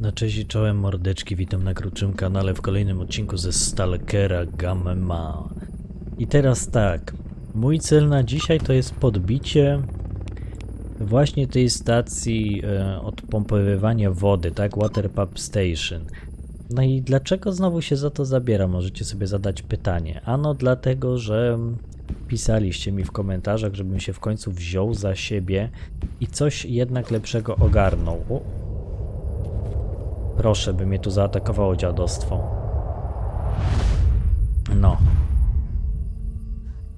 Na cześć czołem mordeczki, witam na krótszym kanale w kolejnym odcinku ze Stalkera Gamma. I teraz tak, mój cel na dzisiaj to jest podbicie właśnie tej stacji e, odpompowywania wody, tak? Water Pump Station. No i dlaczego znowu się za to zabiera? Możecie sobie zadać pytanie. Ano dlatego, że pisaliście mi w komentarzach, żebym się w końcu wziął za siebie i coś jednak lepszego ogarnął. O, Proszę, by mnie tu zaatakowało dziadostwo. No.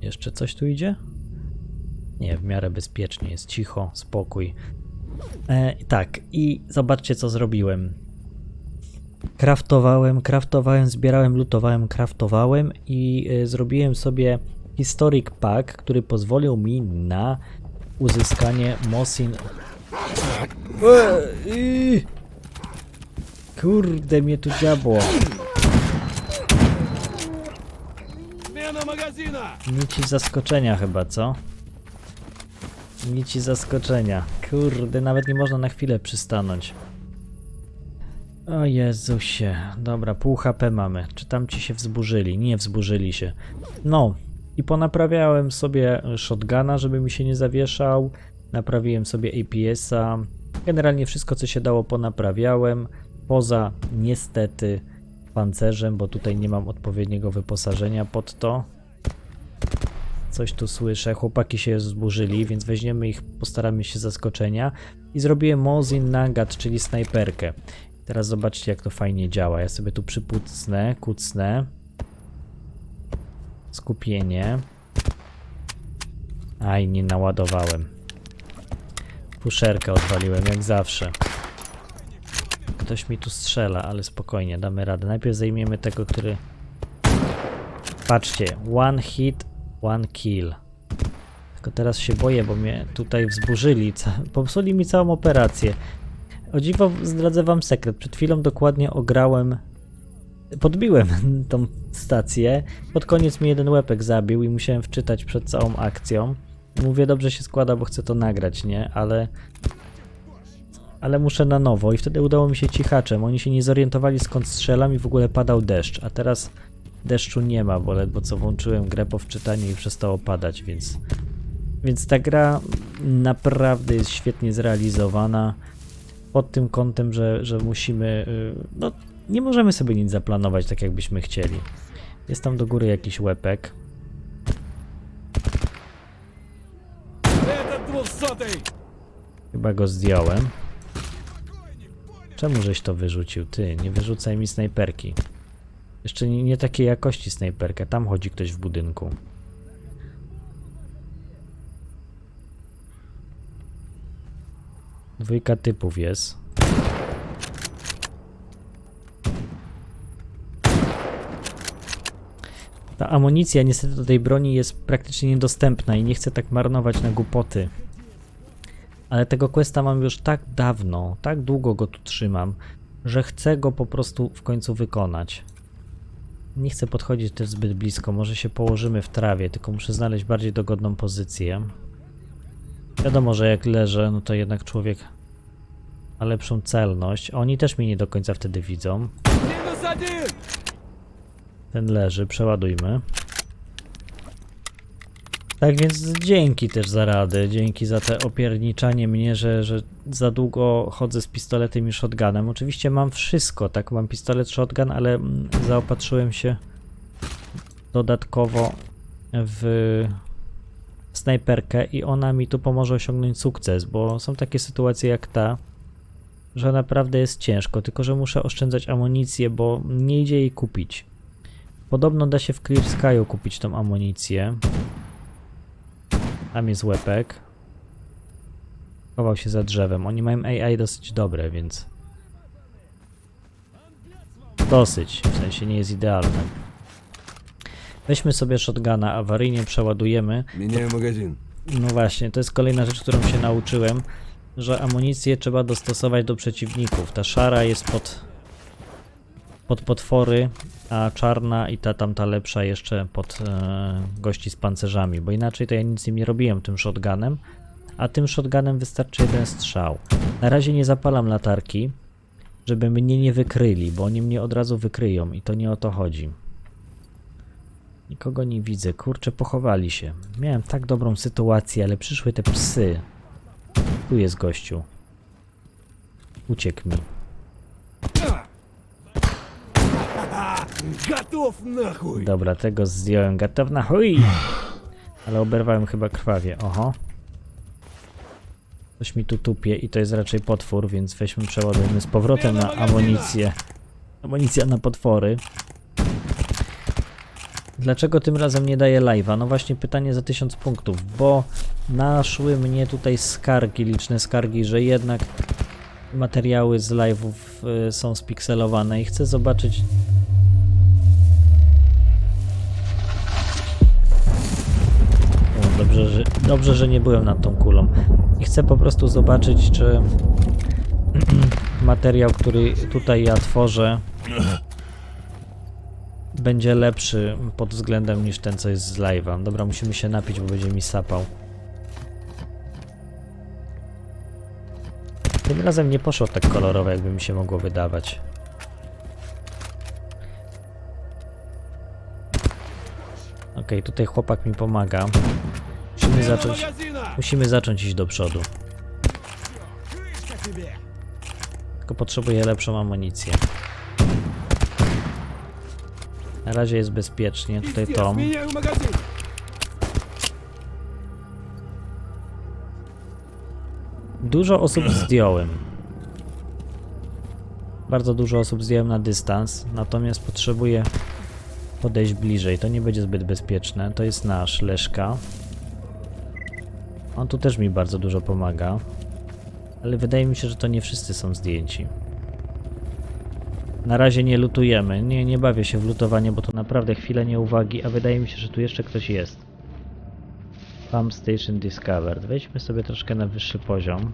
Jeszcze coś tu idzie? Nie, w miarę bezpiecznie, jest cicho, spokój. E, tak, i zobaczcie co zrobiłem. Kraftowałem, kraftowałem, zbierałem, lutowałem, kraftowałem i e, zrobiłem sobie Historic Pack, który pozwolił mi na uzyskanie Mosin. E, y. Kurde, mnie tu diabło. Nici zaskoczenia chyba, co? Nici zaskoczenia. Kurde, nawet nie można na chwilę przystanąć. O Jezusie. Dobra, pół HP mamy. Czy tam ci się wzburzyli? Nie wzburzyli się. No. I ponaprawiałem sobie shotguna, żeby mi się nie zawieszał. Naprawiłem sobie APS-a. Generalnie wszystko, co się dało, ponaprawiałem. Poza niestety pancerzem, bo tutaj nie mam odpowiedniego wyposażenia pod to. Coś tu słyszę. Chłopaki się zburzyli, więc weźmiemy ich, postaramy się zaskoczenia. I zrobiłem Mozin Nagat, czyli snajperkę. Teraz zobaczcie, jak to fajnie działa. Ja sobie tu przypucnę, kucnę. Skupienie. Aj, nie naładowałem. Puszerkę odwaliłem, jak zawsze. Ktoś mi tu strzela, ale spokojnie, damy radę. Najpierw zajmiemy tego, który... Patrzcie, one hit, one kill. Tylko teraz się boję, bo mnie tutaj wzburzyli. Popsuli mi całą operację. O dziwo zdradzę wam sekret. Przed chwilą dokładnie ograłem... Podbiłem tą stację. Pod koniec mi jeden łepek zabił i musiałem wczytać przed całą akcją. Mówię, dobrze się składa, bo chcę to nagrać, nie? Ale ale muszę na nowo i wtedy udało mi się cichaczem. Oni się nie zorientowali skąd strzelam i w ogóle padał deszcz, a teraz deszczu nie ma, bo ledwo co włączyłem grę po wczytaniu i przestało padać, więc... Więc ta gra naprawdę jest świetnie zrealizowana pod tym kątem, że, że musimy... Y, no, nie możemy sobie nic zaplanować tak jakbyśmy chcieli. Jest tam do góry jakiś łepek. Chyba go zdjąłem. Czemu żeś to wyrzucił? Ty, nie wyrzucaj mi snajperki. Jeszcze nie, nie takiej jakości snajperka. Tam chodzi ktoś w budynku. Dwójka typów jest. Ta amunicja niestety do tej broni jest praktycznie niedostępna i nie chcę tak marnować na głupoty ale tego questa mam już tak dawno, tak długo go tu trzymam, że chcę go po prostu w końcu wykonać. Nie chcę podchodzić też zbyt blisko, może się położymy w trawie, tylko muszę znaleźć bardziej dogodną pozycję. Wiadomo, że jak leżę, no to jednak człowiek ma lepszą celność. Oni też mnie nie do końca wtedy widzą. Ten leży, przeładujmy. Tak więc dzięki też za radę, dzięki za te opierniczanie mnie, że, że za długo chodzę z pistoletem i shotgunem. Oczywiście mam wszystko, tak, mam pistolet, shotgun, ale mm, zaopatrzyłem się dodatkowo w snajperkę i ona mi tu pomoże osiągnąć sukces, bo są takie sytuacje jak ta, że naprawdę jest ciężko, tylko że muszę oszczędzać amunicję, bo nie idzie jej kupić. Podobno da się w Clear Sky'u kupić tą amunicję. Tam jest łepek. Chował się za drzewem. Oni mają AI dosyć dobre, więc... Dosyć, w sensie nie jest idealne. Weźmy sobie shotguna, awaryjnie przeładujemy. Miniają magazyn. No właśnie, to jest kolejna rzecz, którą się nauczyłem, że amunicję trzeba dostosować do przeciwników. Ta szara jest pod pod potwory, a czarna i ta tamta lepsza jeszcze pod e, gości z pancerzami, bo inaczej to ja nic im nie robiłem tym shotgunem, a tym shotgunem wystarczy jeden strzał. Na razie nie zapalam latarki, żeby mnie nie wykryli, bo oni mnie od razu wykryją i to nie o to chodzi. Nikogo nie widzę, kurczę, pochowali się. Miałem tak dobrą sytuację, ale przyszły te psy. Tu jest gościu. Uciekł mi. Gotów na chuj. Dobra, tego zdjąłem. Gotów na chuj. Ale oberwałem chyba krwawie. Oho. Coś mi tu tupie i to jest raczej potwór, więc weźmy przeładujmy z powrotem na amunicję. Amunicja na potwory. Dlaczego tym razem nie daję live'a? No właśnie pytanie za 1000 punktów, bo naszły mnie tutaj skargi, liczne skargi, że jednak materiały z live'ów y, są spikselowane i chcę zobaczyć dobrze, że, dobrze, że nie byłem nad tą kulą. I chcę po prostu zobaczyć, czy materiał, który tutaj ja tworzę, będzie lepszy pod względem niż ten, co jest z live'a. Dobra, musimy się napić, bo będzie mi sapał. Tym razem nie poszło tak kolorowo, jakby mi się mogło wydawać. Okej, tutaj chłopak mi pomaga. Musimy zacząć. Musimy zacząć iść do przodu. Tylko potrzebuję lepszą amunicję. Na razie jest bezpiecznie. Tutaj Tom. Dużo osób zdjąłem. Bardzo dużo osób zdjąłem na dystans, natomiast potrzebuję podejść bliżej. To nie będzie zbyt bezpieczne. To jest nasz Leszka. On tu też mi bardzo dużo pomaga. Ale wydaje mi się, że to nie wszyscy są zdjęci. Na razie nie lutujemy. Nie, nie bawię się w lutowanie, bo to naprawdę chwilę nieuwagi, a wydaje mi się, że tu jeszcze ktoś jest. Pump Station Discovered. Wejdźmy sobie troszkę na wyższy poziom.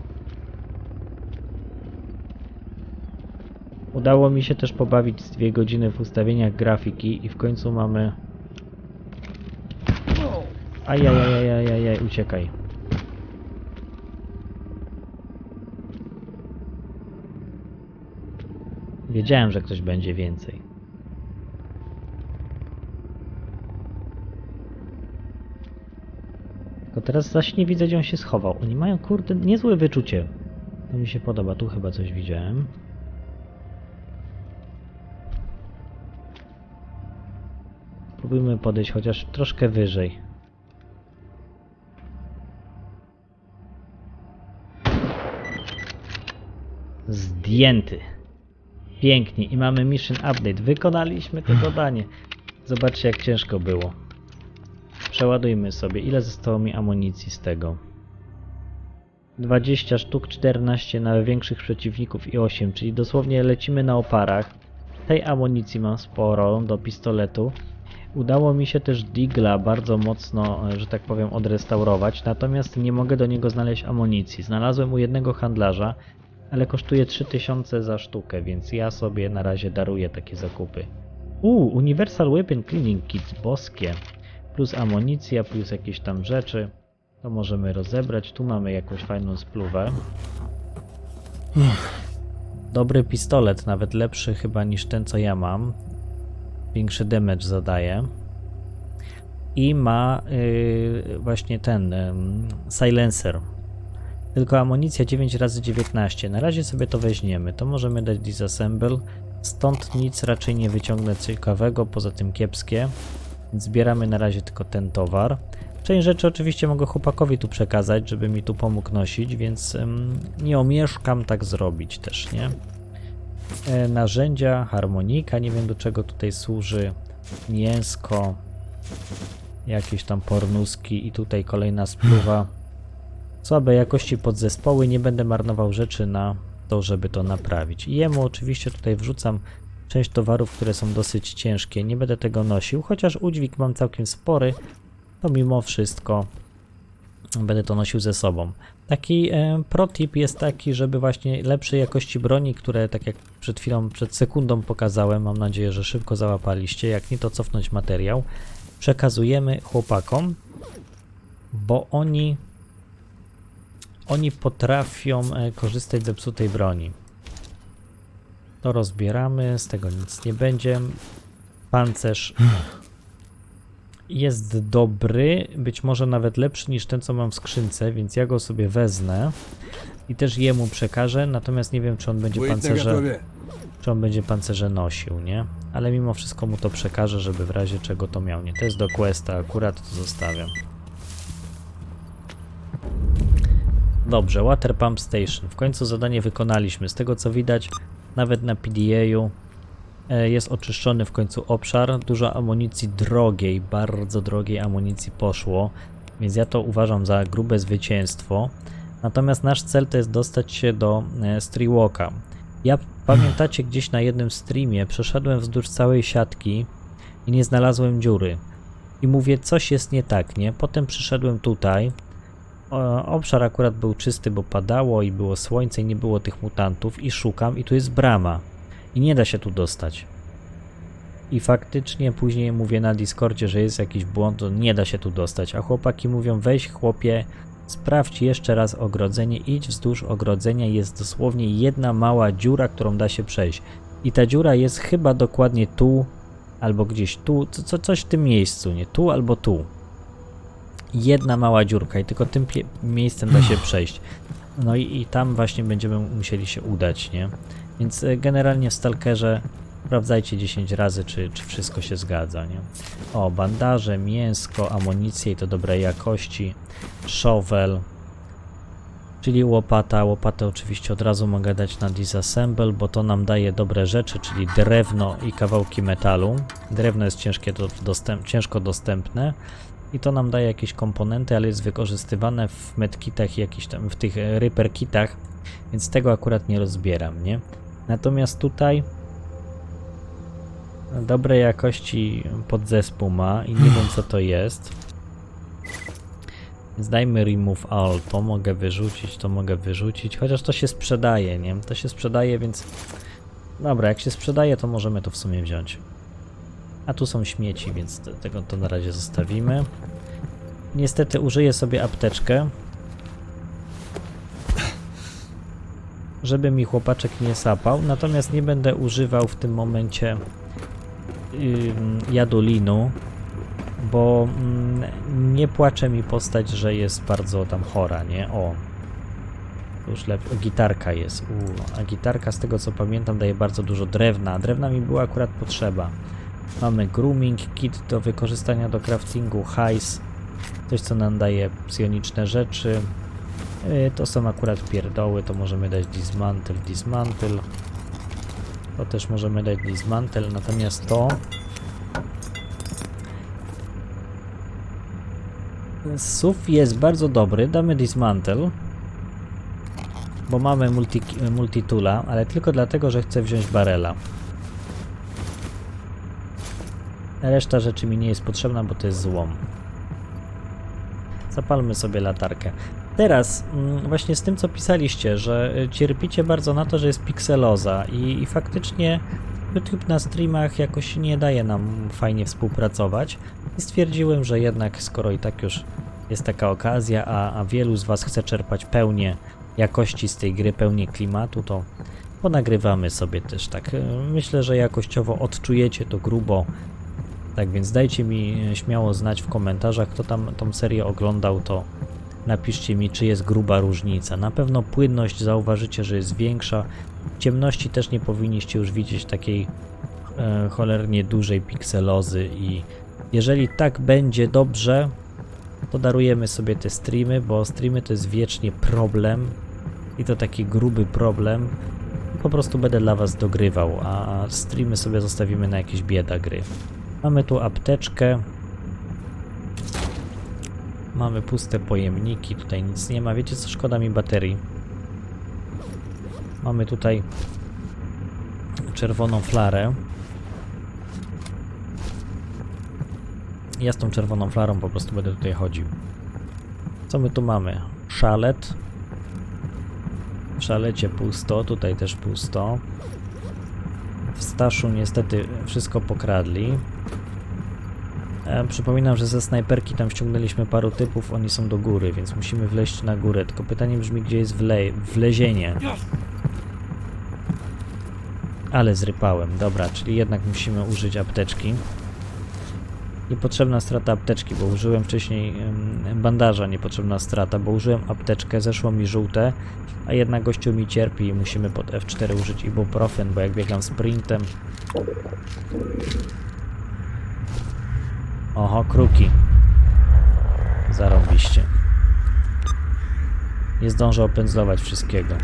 Udało mi się też pobawić z dwie godziny w ustawieniach grafiki i w końcu mamy... Ajajajajajajaj, uciekaj. Wiedziałem, że ktoś będzie więcej. Tylko teraz zaś nie widzę, gdzie on się schował. Oni mają, kurde, niezłe wyczucie. To mi się podoba. Tu chyba coś widziałem. Spróbujmy podejść chociaż troszkę wyżej. Zdjęty. Pięknie. I mamy mission update. Wykonaliśmy to zadanie. Zobaczcie, jak ciężko było. Przeładujmy sobie. Ile zostało mi amunicji z tego? 20 sztuk, 14 na większych przeciwników i 8, czyli dosłownie lecimy na oparach. Tej amunicji mam sporo do pistoletu. Udało mi się też Digla bardzo mocno, że tak powiem, odrestaurować, natomiast nie mogę do niego znaleźć amunicji. Znalazłem u jednego handlarza, ale kosztuje 3000 za sztukę, więc ja sobie na razie daruję takie zakupy. U, Universal Weapon Cleaning Kit, boskie. Plus amunicja, plus jakieś tam rzeczy. To możemy rozebrać. Tu mamy jakąś fajną spluwę. Dobry pistolet, nawet lepszy chyba niż ten co ja mam. Większy damage zadaje. I ma yy, właśnie ten ym, silencer. Tylko amunicja 9 razy 19 Na razie sobie to weźmiemy. To możemy dać disassemble. Stąd nic raczej nie wyciągnę ciekawego, poza tym kiepskie. Zbieramy na razie tylko ten towar. Część rzeczy oczywiście mogę chłopakowi tu przekazać, żeby mi tu pomógł nosić, więc ym, nie omieszkam tak zrobić też, nie? E, narzędzia, harmonika, nie wiem do czego tutaj służy, mięsko, jakieś tam pornuski i tutaj kolejna spluwa. Słabe jakości podzespoły, nie będę marnował rzeczy na to, żeby to naprawić. I jemu oczywiście tutaj wrzucam część towarów, które są dosyć ciężkie. Nie będę tego nosił, chociaż udźwig mam całkiem spory, to mimo wszystko będę to nosił ze sobą. Taki e, protip jest taki, żeby właśnie lepszej jakości broni, które tak jak przed chwilą, przed sekundą pokazałem, mam nadzieję, że szybko załapaliście, jak nie to cofnąć materiał, przekazujemy chłopakom, bo oni oni potrafią e, korzystać z zepsutej broni. To rozbieramy, z tego nic nie będzie. Pancerz jest dobry, być może nawet lepszy niż ten, co mam w skrzynce, więc ja go sobie wezmę i też jemu przekażę, natomiast nie wiem, czy on będzie pancerze, czy on będzie pancerze nosił, nie? Ale mimo wszystko mu to przekażę, żeby w razie czego to miał, nie? To jest do questa, akurat to zostawiam. Dobrze, Water Pump Station. W końcu zadanie wykonaliśmy. Z tego co widać, nawet na PDA-u e, jest oczyszczony w końcu obszar. Dużo amunicji drogiej, bardzo drogiej amunicji poszło, więc ja to uważam za grube zwycięstwo. Natomiast nasz cel to jest dostać się do e, Streetwalka. Ja pamiętacie gdzieś na jednym streamie przeszedłem wzdłuż całej siatki i nie znalazłem dziury. I mówię, coś jest nie tak, nie? Potem przyszedłem tutaj. O, obszar akurat był czysty, bo padało i było słońce i nie było tych mutantów i szukam i tu jest brama. I nie da się tu dostać. I faktycznie później mówię na Discordzie, że jest jakiś błąd, nie da się tu dostać. A chłopaki mówią, weź chłopie, sprawdź jeszcze raz ogrodzenie, idź wzdłuż ogrodzenia, jest dosłownie jedna mała dziura, którą da się przejść. I ta dziura jest chyba dokładnie tu, albo gdzieś tu, co, co, coś w tym miejscu, nie tu albo tu. Jedna mała dziurka i tylko tym miejscem da się przejść. No i, i tam właśnie będziemy musieli się udać, nie? Więc e, generalnie w Stalkerze sprawdzajcie 10 razy, czy, czy wszystko się zgadza, nie? O, bandaże, mięsko, amunicję i to dobrej jakości, shovel, czyli łopata. Łopatę oczywiście od razu mogę dać na disassemble, bo to nam daje dobre rzeczy, czyli drewno i kawałki metalu. Drewno jest ciężkie do, dostęp, ciężko dostępne i to nam daje jakieś komponenty, ale jest wykorzystywane w medkitach i jakiś tam w tych e, repair kitach, więc tego akurat nie rozbieram, nie? Natomiast tutaj dobrej jakości podzespół ma i nie wiem co to jest. Więc dajmy remove all, to mogę wyrzucić, to mogę wyrzucić, chociaż to się sprzedaje, nie? To się sprzedaje, więc dobra, jak się sprzedaje, to możemy to w sumie wziąć. A tu są śmieci, więc te, tego to na razie zostawimy. Niestety użyję sobie apteczkę. Żeby mi chłopaczek nie sapał, natomiast nie będę używał w tym momencie ym, jadulinu, bo mm, nie płacze mi postać, że jest bardzo tam chora, nie? O. Już lepiej. Gitarka jest. U, a gitarka z tego co pamiętam daje bardzo dużo drewna. Drewna mi była akurat potrzeba. Mamy grooming, kit do wykorzystania do craftingu, hajs, coś co nam daje psioniczne rzeczy. Yy, To są akurat pierdoły, to możemy dać dismantle, dismantle. To też możemy dać dismantle, natomiast to SUV jest bardzo dobry, damy dismantle, bo mamy multi, multitula, ale tylko dlatego, że chcę wziąć barela. Reszta rzeczy mi nie jest potrzebna, bo to jest złom. Zapalmy sobie latarkę. Teraz, mm, właśnie z tym co pisaliście, że y, cierpicie bardzo na to, że jest pikseloza i, i faktycznie YouTube na streamach jakoś nie daje nam fajnie współpracować i stwierdziłem, że jednak skoro i tak już jest taka okazja, a, a wielu z Was chce czerpać pełnię jakości z tej gry, pełnię klimatu, to ponagrywamy sobie też tak. Y, Myślę, że jakościowo odczujecie to grubo, tak więc dajcie mi e, śmiało znać w komentarzach, kto tam tą serię oglądał, to napiszcie mi, czy jest gruba różnica. Na pewno płynność zauważycie, że jest większa. Ciemności też nie powinniście już widzieć takiej e, cholernie dużej pikselozy i jeżeli tak będzie dobrze, to darujemy sobie te streamy, bo streamy to jest wiecznie problem i to taki gruby problem. Po prostu będę dla was dogrywał, a streamy sobie zostawimy na jakieś bieda gry. Mamy tu apteczkę. Mamy puste pojemniki, tutaj nic nie ma. Wiecie co, szkoda mi baterii. Mamy tutaj czerwoną flarę. Ja z tą czerwoną flarą po prostu będę tutaj chodził. Co my tu mamy? Szalet. W szalecie pusto, tutaj też pusto. W Staszu niestety wszystko pokradli. E, przypominam, że ze snajperki tam ściągnęliśmy paru typów, oni są do góry, więc musimy wleźć na górę. Tylko pytanie brzmi, gdzie jest wle wlezienie. Ale zrypałem. Dobra, czyli jednak musimy użyć apteczki. Niepotrzebna strata apteczki, bo użyłem wcześniej bandaża, niepotrzebna strata, bo użyłem apteczkę, zeszło mi żółte, a jednak gościu mi cierpi i musimy pod F4 użyć ibuprofen, bo jak biegam sprintem... Oho, kruki. Zarąbiście. Nie zdążę opędzlować wszystkiego.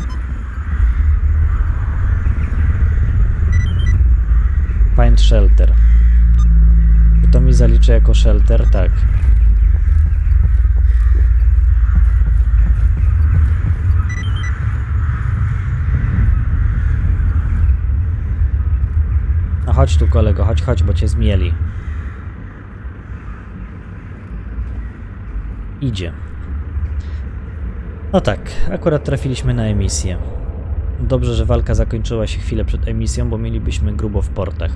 Find shelter. Zaliczy jako shelter? Tak. No chodź tu kolego, chodź, chodź, bo cię zmieli. Idzie. No tak, akurat trafiliśmy na emisję. Dobrze, że walka zakończyła się chwilę przed emisją, bo mielibyśmy grubo w portach.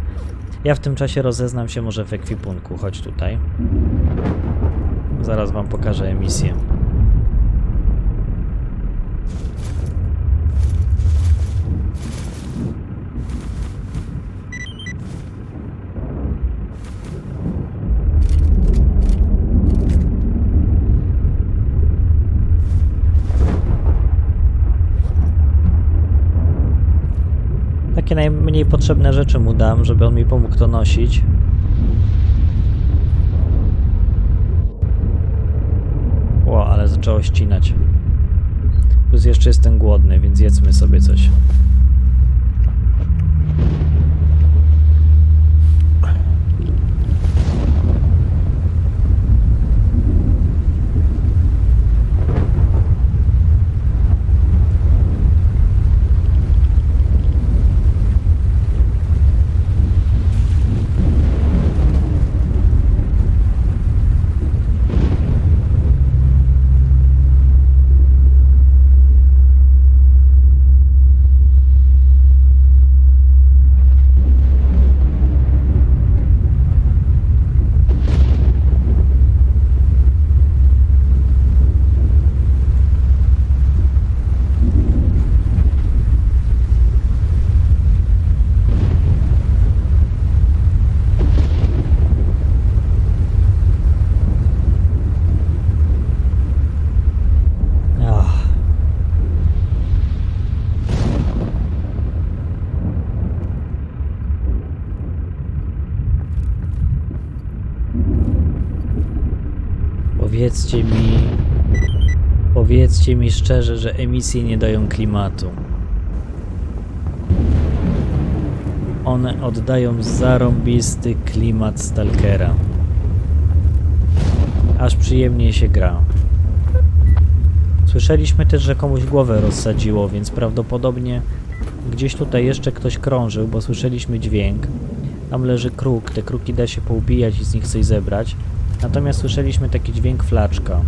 Ja w tym czasie rozeznam się może w ekwipunku. Chodź tutaj. Zaraz wam pokażę emisję. Takie najmniej potrzebne rzeczy mu dam, żeby on mi pomógł to nosić. O, ale zaczęło ścinać. Plus jeszcze jestem głodny, więc jedzmy sobie coś. Powiedzcie mi, powiedzcie mi szczerze, że emisje nie dają klimatu. One oddają zarąbisty klimat Stalkera. Aż przyjemnie się gra. Słyszeliśmy też, że komuś głowę rozsadziło, więc prawdopodobnie gdzieś tutaj jeszcze ktoś krążył, bo słyszeliśmy dźwięk. Tam leży kruk, te kruki da się poubijać i z nich coś zebrać. Natomiast słyszeliśmy taki dźwięk flaczka.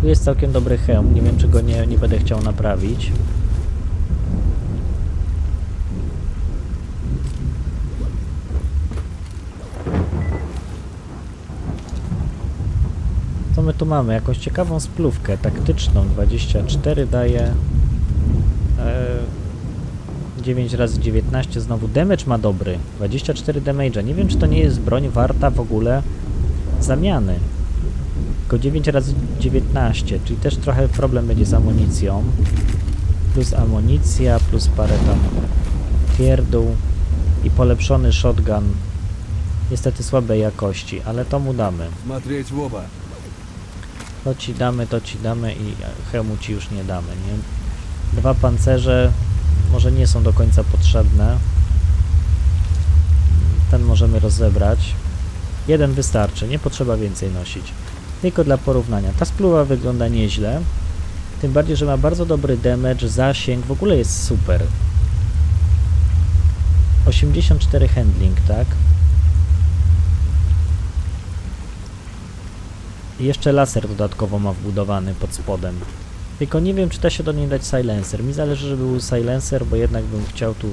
Tu jest całkiem dobry hełm, nie wiem czy go nie, nie będę chciał naprawić. Co my tu mamy? Jakąś ciekawą splówkę taktyczną. 24 daje 9 razy 19, znowu damage ma dobry, 24 damage'a. Nie wiem, czy to nie jest broń warta w ogóle zamiany. Tylko 9 razy 19, czyli też trochę problem będzie z amunicją. Plus amunicja, plus parę tam pierdół i polepszony shotgun. Niestety słabej jakości, ale to mu damy. To ci damy, to ci damy i hełmu ci już nie damy, nie? Dwa pancerze, może nie są do końca potrzebne. Ten możemy rozebrać. Jeden wystarczy, nie potrzeba więcej nosić. Tylko dla porównania. Ta spluwa wygląda nieźle. Tym bardziej, że ma bardzo dobry damage, zasięg, w ogóle jest super. 84 handling, tak? I jeszcze laser dodatkowo ma wbudowany pod spodem. Tylko nie wiem, czy da się do niej dać silencer. Mi zależy, żeby był silencer, bo jednak bym chciał tu y,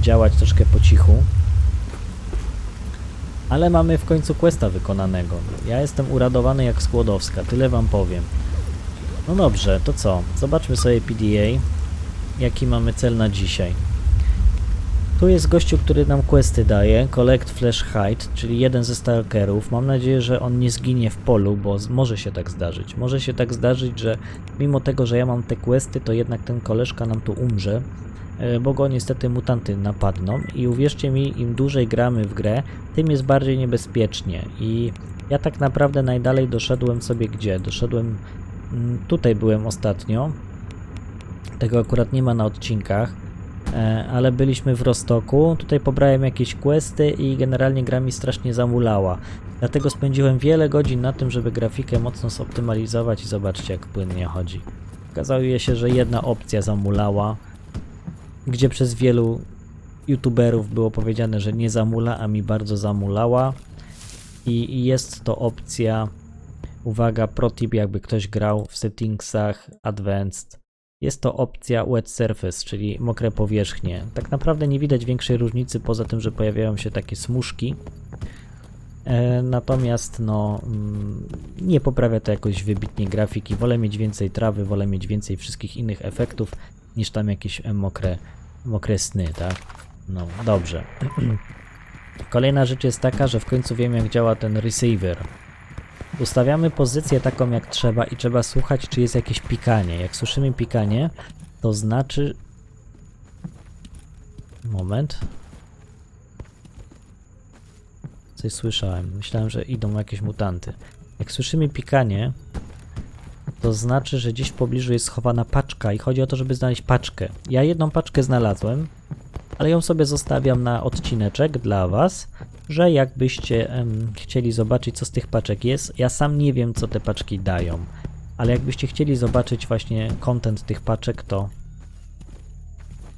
działać troszkę po cichu. Ale mamy w końcu questa wykonanego. Ja jestem uradowany jak Skłodowska, tyle wam powiem. No dobrze, to co? Zobaczmy sobie PDA. Jaki mamy cel na dzisiaj. Tu jest gościu, który nam questy daje, Collect Flash Hide, czyli jeden ze stalkerów. Mam nadzieję, że on nie zginie w polu, bo może się tak zdarzyć. Może się tak zdarzyć, że mimo tego, że ja mam te questy, to jednak ten koleżka nam tu umrze, e, bo go niestety mutanty napadną i uwierzcie mi, im dłużej gramy w grę, tym jest bardziej niebezpiecznie i ja tak naprawdę najdalej doszedłem sobie gdzie? Doszedłem, mm, tutaj byłem ostatnio, tego akurat nie ma na odcinkach, ale byliśmy w Rostoku. Tutaj pobrałem jakieś questy i generalnie gra mi strasznie zamulała. Dlatego spędziłem wiele godzin na tym, żeby grafikę mocno zoptymalizować i zobaczcie jak płynnie chodzi. Okazuje się, że jedna opcja zamulała, gdzie przez wielu youtuberów było powiedziane, że nie zamula, a mi bardzo zamulała. I jest to opcja, uwaga, protip jakby ktoś grał w settingsach advanced jest to opcja Wet Surface, czyli mokre powierzchnie. Tak naprawdę nie widać większej różnicy poza tym, że pojawiają się takie smuszki. E, natomiast no, mm, nie poprawia to jakoś wybitnie grafiki. Wolę mieć więcej trawy, wolę mieć więcej wszystkich innych efektów niż tam jakieś e, mokre, mokre sny, tak? No, dobrze. Kolejna rzecz jest taka, że w końcu wiem jak działa ten receiver. Ustawiamy pozycję taką jak trzeba i trzeba słuchać, czy jest jakieś pikanie. Jak słyszymy pikanie, to znaczy. Moment. Coś słyszałem. Myślałem, że idą jakieś mutanty. Jak słyszymy pikanie, to znaczy, że gdzieś w pobliżu jest schowana paczka i chodzi o to, żeby znaleźć paczkę. Ja jedną paczkę znalazłem, ale ją sobie zostawiam na odcineczek dla Was, że jakbyście chcieli zobaczyć, co z tych paczek jest. Ja sam nie wiem, co te paczki dają, ale jakbyście chcieli zobaczyć właśnie content tych paczek, to,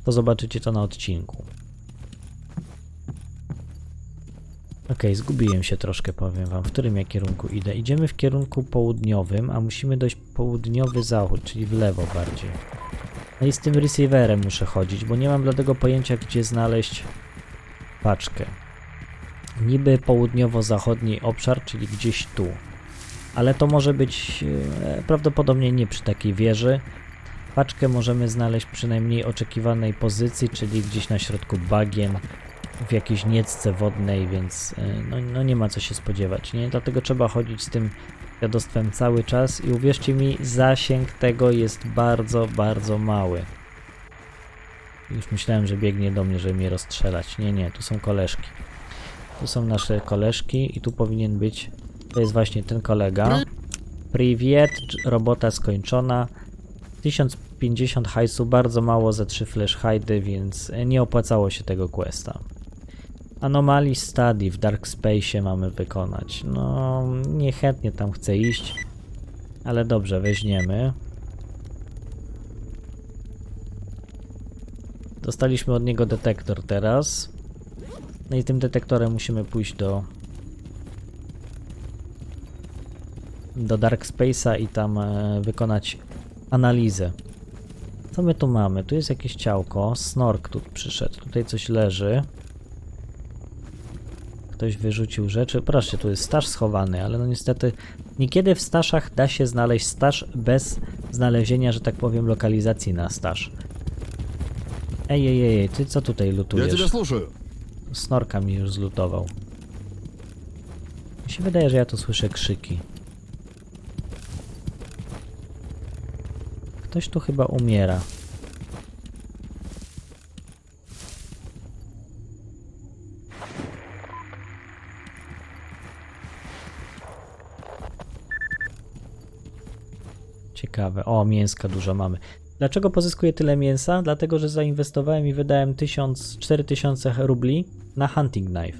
to zobaczycie to na odcinku. Okej, zgubiłem się troszkę, powiem wam, w którym ja kierunku idę. Idziemy w kierunku południowym, a musimy dojść południowy zachód, czyli w lewo bardziej. No i z tym receiverem muszę chodzić, bo nie mam dlatego pojęcia, gdzie znaleźć paczkę. Niby południowo-zachodni obszar, czyli gdzieś tu. Ale to może być e, prawdopodobnie nie przy takiej wieży. Paczkę możemy znaleźć przy najmniej oczekiwanej pozycji, czyli gdzieś na środku bagien, w jakiejś niecce wodnej, więc e, no, no nie ma co się spodziewać, nie? Dlatego trzeba chodzić z tym dziadostwem cały czas i uwierzcie mi, zasięg tego jest bardzo, bardzo mały. Już myślałem, że biegnie do mnie, żeby mnie rozstrzelać. Nie, nie, tu są koleżki. Tu są nasze koleżki i tu powinien być, to jest właśnie ten kolega. Privet, robota skończona. 1050 hajsu, bardzo mało za 3 flash hidy, więc nie opłacało się tego questa. Anomalii Study w Dark Space mamy wykonać. No, niechętnie tam chcę iść, ale dobrze, weźmiemy. Dostaliśmy od niego detektor teraz. No i tym detektorem musimy pójść do do Dark Space'a i tam e, wykonać analizę. Co my tu mamy? Tu jest jakieś ciałko. Snork tu przyszedł. Tutaj coś leży. Ktoś wyrzucił rzeczy. Proszę, tu jest staż schowany, ale no niestety niekiedy w staszach da się znaleźć staż bez znalezienia, że tak powiem, lokalizacji na staż. Ej, ej, ej, ty co tutaj lutujesz? Ja cię słucham. Snorka mi już zlutował. Mi się wydaje, że ja tu słyszę krzyki. Ktoś tu chyba umiera. Ciekawe. O, mięska dużo mamy. Dlaczego pozyskuję tyle mięsa? Dlatego, że zainwestowałem i wydałem 1000, 4000 rubli na hunting knife.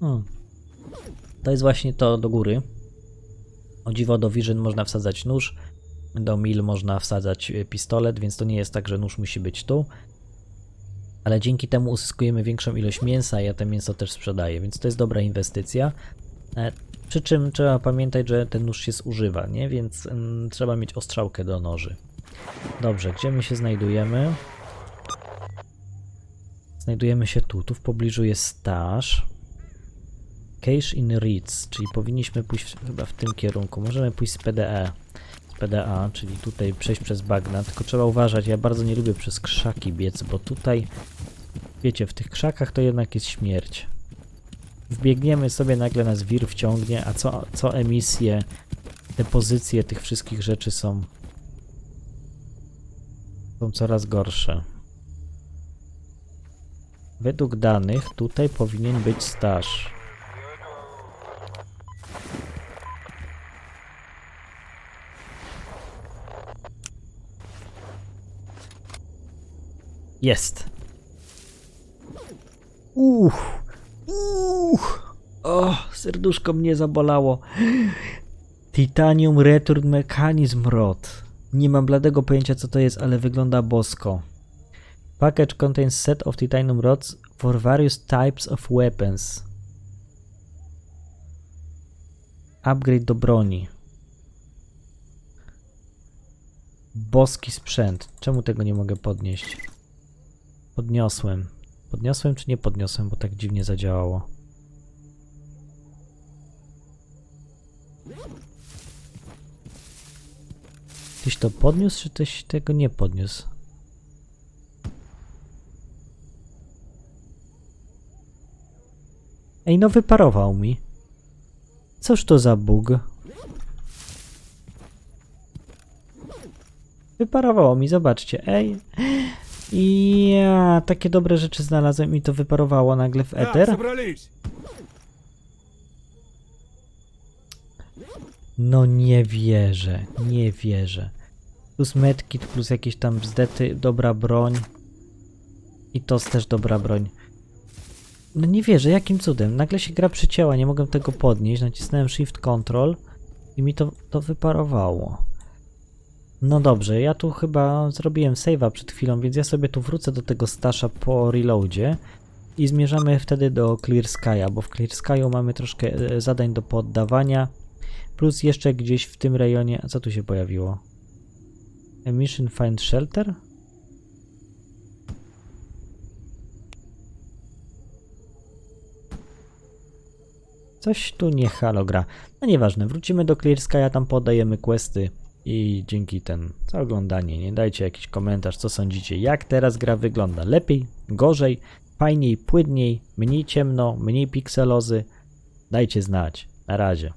Hmm. To jest właśnie to do góry. O dziwo do Vision można wsadzać nóż, do Mil można wsadzać e, pistolet, więc to nie jest tak, że nóż musi być tu. Ale dzięki temu uzyskujemy większą ilość mięsa, ja to mięso też sprzedaję, więc to jest dobra inwestycja. Przy czym trzeba pamiętać, że ten nóż się zużywa, nie? Więc mm, trzeba mieć ostrzałkę do noży. Dobrze, gdzie my się znajdujemy? Znajdujemy się tu. Tu w pobliżu jest staż. Cache in Reeds, czyli powinniśmy pójść w- chyba w tym kierunku. Możemy pójść z PDE. PDA, czyli tutaj przejść przez bagna, tylko trzeba uważać, ja bardzo nie lubię przez krzaki biec, bo tutaj, wiecie, w tych krzakach to jednak jest śmierć. Wbiegniemy sobie, nagle nas wir wciągnie, a co, co emisje, te pozycje tych wszystkich rzeczy są, są coraz gorsze. Według danych tutaj powinien być staż. Jest. Uch. Uch. O, serduszko mnie zabolało. Titanium Return Mechanism Rod. Nie mam bladego pojęcia co to jest, ale wygląda bosko. Package contains set of titanium rods for various types of weapons. Upgrade do broni. Boski sprzęt. Czemu tego nie mogę podnieść? Podniosłem. Podniosłem czy nie podniosłem, bo tak dziwnie zadziałało. Tyś to podniósł, czy tyś tego nie podniósł? Ej, no wyparował mi. Cóż to za bug? Wyparowało mi, zobaczcie. Ej. I ja takie dobre rzeczy znalazłem i to wyparowało nagle w tak, eter. No nie wierzę, nie wierzę. Plus medkit, plus jakieś tam bzdety, dobra broń. I to też dobra broń. No nie wierzę, jakim cudem. Nagle się gra przycięła, nie mogłem tego podnieść. Nacisnąłem Shift Control i mi to, to wyparowało. No dobrze, ja tu chyba zrobiłem save'a przed chwilą, więc ja sobie tu wrócę do tego stasza po reloadzie i zmierzamy wtedy do Clear Sky'a, bo w Clear Sky'u mamy troszkę e, zadań do poddawania. Plus jeszcze gdzieś w tym rejonie. A co tu się pojawiło? Emission Find Shelter? Coś tu nie halo gra. No nieważne, wrócimy do Clear Sky'a, tam podajemy questy i dzięki ten za oglądanie. Nie dajcie jakiś komentarz, co sądzicie, jak teraz gra wygląda. Lepiej, gorzej, fajniej, płynniej, mniej ciemno, mniej pikselozy. Dajcie znać. Na razie.